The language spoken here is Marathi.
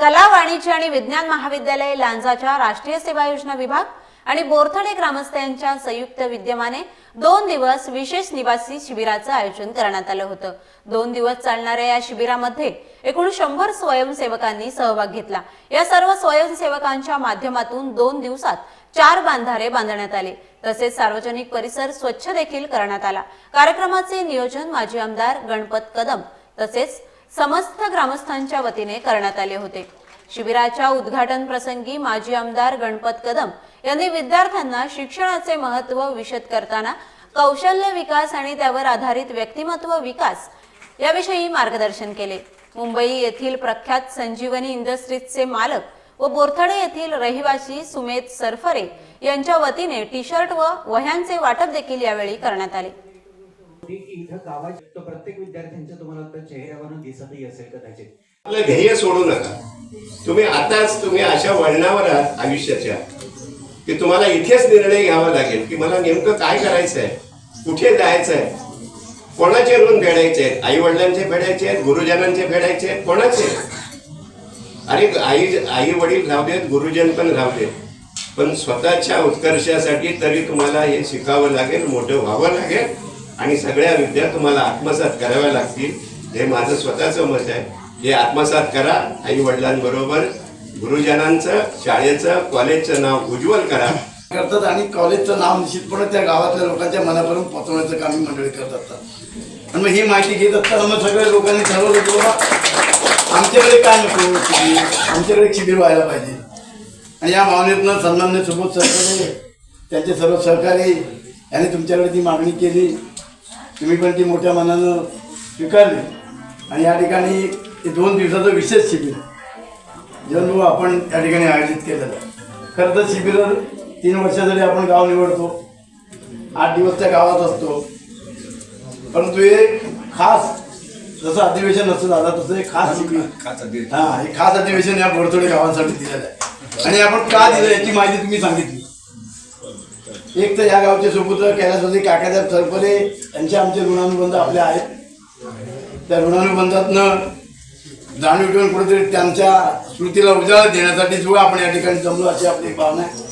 कला वाणिज्य आणि विज्ञान महाविद्यालय लांजाच्या राष्ट्रीय सेवा योजना विभाग आणि बोरथडे ग्रामस्थ यांच्या संयुक्त विद्यमाने दोन दिवस विशेष निवासी शिबिराचं आयोजन करण्यात आलं होतं. दोन दिवस चालणाऱ्या या शिबिरामध्ये एकूण शंभर स्वयंसेवकांनी सहभाग घेतला. या सर्व स्वयंसेवकांच्या माध्यमातून दोन दिवसात चार बांधारे बांधण्यात आले. तसेच सार्वजनिक परिसर स्वच्छ देखील करण्यात आला. कार्यक्रमाचे नियोजन माजी आमदार गणपत कदम तसेच समस्त ग्रामस्थांच्या वतीने करण्यात आले होते. शिबिराच्या उद्घाटन प्रसंगी माजी आमदार गणपत कदम यांनी विद्यार्थ्यांना शिक्षणाचे महत्त्व विशद करताना कौशल्य विकास आणि त्यावर आधारित व्यक्तिमत्व विकास याविषयी मार्गदर्शन केले. मुंबई येथील प्रख्यात संजीवनी इंडस्ट्रीजचे मालक व बोरथडे येथील रहिवासी सुमेध सरफरे यांच्या वतीने टी शर्ट व वह्यांचे वाटप देखील यावेळी करण्यात आले. की इथं गावात तो प्रत्येक विद्यार्थ्यांच्या तुम्हाला आता चेहऱ्यावरून दिसतही असेल कदाचित. आपलं ध्येय सोडू नका. तुम्ही आताच तुम्ही अशा वळणावर आहात आयुष्याच्या की तुम्हाला इथेच निर्णय घ्यावा लागेल की मला नेमकं काय करायचं आहे कुठे जायचं आहे कोणाचे ऋण फेडायचे आहेत आई वडिलांचे फेडायचे आहेत गुरुजनांचे फेडायचे आहेत कोणाचे अरे आई आई वडील राहलेत गुरुजन पण राहलेत पण स्वतःच्या उत्कर्षासाठी तरी तुम्हाला हे शिकावं लागेल मोठं व्हावं लागेल. आणि सगळ्या विद्या तुम्हाला आत्मसात कराव्या लागतील. हे माझं स्वतःचं मत आहे. हे आत्मसात करा आई वडिलांबरोबर गुरुजनांचं शाळेचं कॉलेजचं नाव उज्ज्वल करा. करतात आणि कॉलेजचं नाव निश्चितपणे त्या गावातल्या लोकांच्या मनापर्यंत पोहोचवण्याचं काम ही मंडळी करत असतात आणि मग ही माहिती घेत असताना मग सगळ्या लोकांनी ठरवलं की बाबा आमच्याकडे काय नको आमच्याकडे शिबिर व्हायला पाहिजे. आणि या भावनेतनं सन्मान्य सुबोध सरकारने त्यांचे सर्व सहकारी यांनी तुमच्याकडे ती मागणी केली. तुम्ही पण ती मोठ्या मनानं स्वीकारली. आणि या ठिकाणी हे दोन दिवसाचं विशेष शिबिर. जन्म आपण या ठिकाणी आयोजित केलेलं. आहे खरं तर शिबिर तीन वर्षासाठी आपण गाव निवडतो आठ दिवस त्या गावात असतो. परंतु हे खास जसं अधिवेशन असतं दादा तसं हे खास शिबिर. हा हे खास अधिवेशन या बोरतोडे गावांसाठी दिलेलं आहे. आणि आपण का दिलं याची माहिती तुम्ही सांगितली. एक तर या गावचे सुपुत्र कैलासवासी काकासाहेब सरपरे यांचे आमचे ऋणानुबंध आपले आहेत. त्या ऋणानुबंधातनं जाणीव ठेवून कुठेतरी त्यांच्या स्मृतीला उजाळा देण्यासाठी सुद्धा आपण या ठिकाणी जमलो अशी आपली भावना आहे.